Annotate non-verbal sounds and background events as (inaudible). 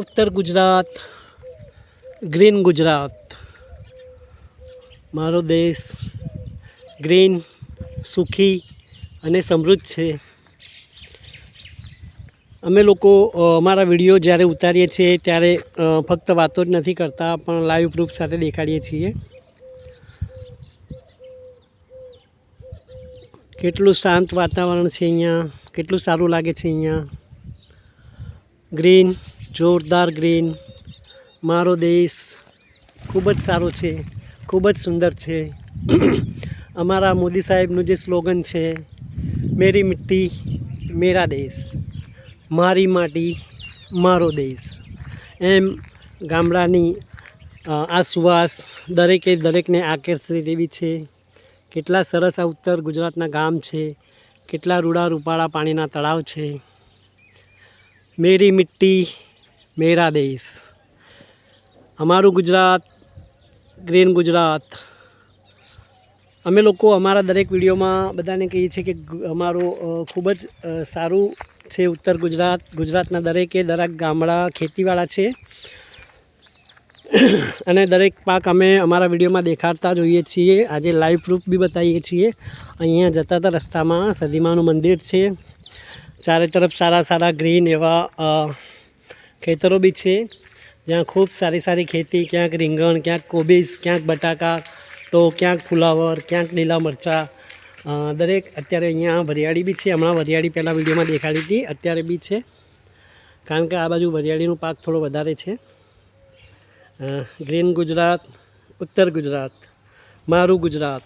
ઉત્તર ગુજરાત, ગ્રીન ગુજરાત. મારો દેશ ગ્રીન, સુખી અને સમૃદ્ધ છે. અમે લોકો અમારા વીડિયો જ્યારે ઉતારીએ છીએ ત્યારે ફક્ત વાતો જ નથી કરતા, પણ લાઈવ પ્રૂફ સાથે દેખાડીએ છીએ. કેટલું શાંત વાતાવરણ છે અહીંયા, કેટલું સારું લાગે છે અહીંયા. ગ્રીન જોરદાર ગ્રીન. મારો દેશ ખૂબ જ સારો છે, ખૂબ જ સુંદર છે. (clears throat) અમારા મોદી સાહેબનું જે સ્લોગન છે, મેરી મિટ્ટી, મેરા દેશ, મારી માટી, મારો દેશ. એમ ગામડાની આ સુવાસ દરેકે દરેકને આકર્ષે તેવી છે. કેટલા સરસ આ ઉત્તર ગુજરાતના ગામ છે, કેટલા રૂડા રૂપાળા પાણીના તળાવ છે. મેરી મિટ્ટી મેરા દેશ અમારું ગુજરાત ગ્રીન ગુજરાત અમે લોકો અમારા દરેક વિડીયોમાં બધાને કહીએ છીએ કે અમારું ખૂબ જ સારું છે ઉત્તર ગુજરાત. ગુજરાતના દરેકે દરેક ગામડા ખેતીવાળા છે. અને દરેક પાક અમે અમારા વિડીયોમાં દેખાડતા જોઈએ છીએ. આજે લાઈવ પ્રૂફ બી બતાવીએ છીએ. અહીંયા જતા હતા રસ્તામાં સદીમાનું મંદિર છે. ચારે તરફ સારા સારા ગ્રીન એવા ખેતરો બી છે. જ્યાં ખૂબ સારી સારી ખેતી, ક્યાંક રીંગણ, ક્યાંક કોબીજ, ક્યાંક બટાકા, તો ક્યાંક ફુલાવર, ક્યાંક લીલા મરચાં. દરેક અત્યારે અહીંયા વરિયાળી બી છે. હમણાં વરિયાળી પહેલાં વિડીયોમાં દેખાડી હતી, અત્યારે બી છે. કારણ કે આ બાજુ વરિયાળીનો પાક થોડો વધારે છે. ગ્રીન ગુજરાત, ઉત્તર ગુજરાત, મારું ગુજરાત.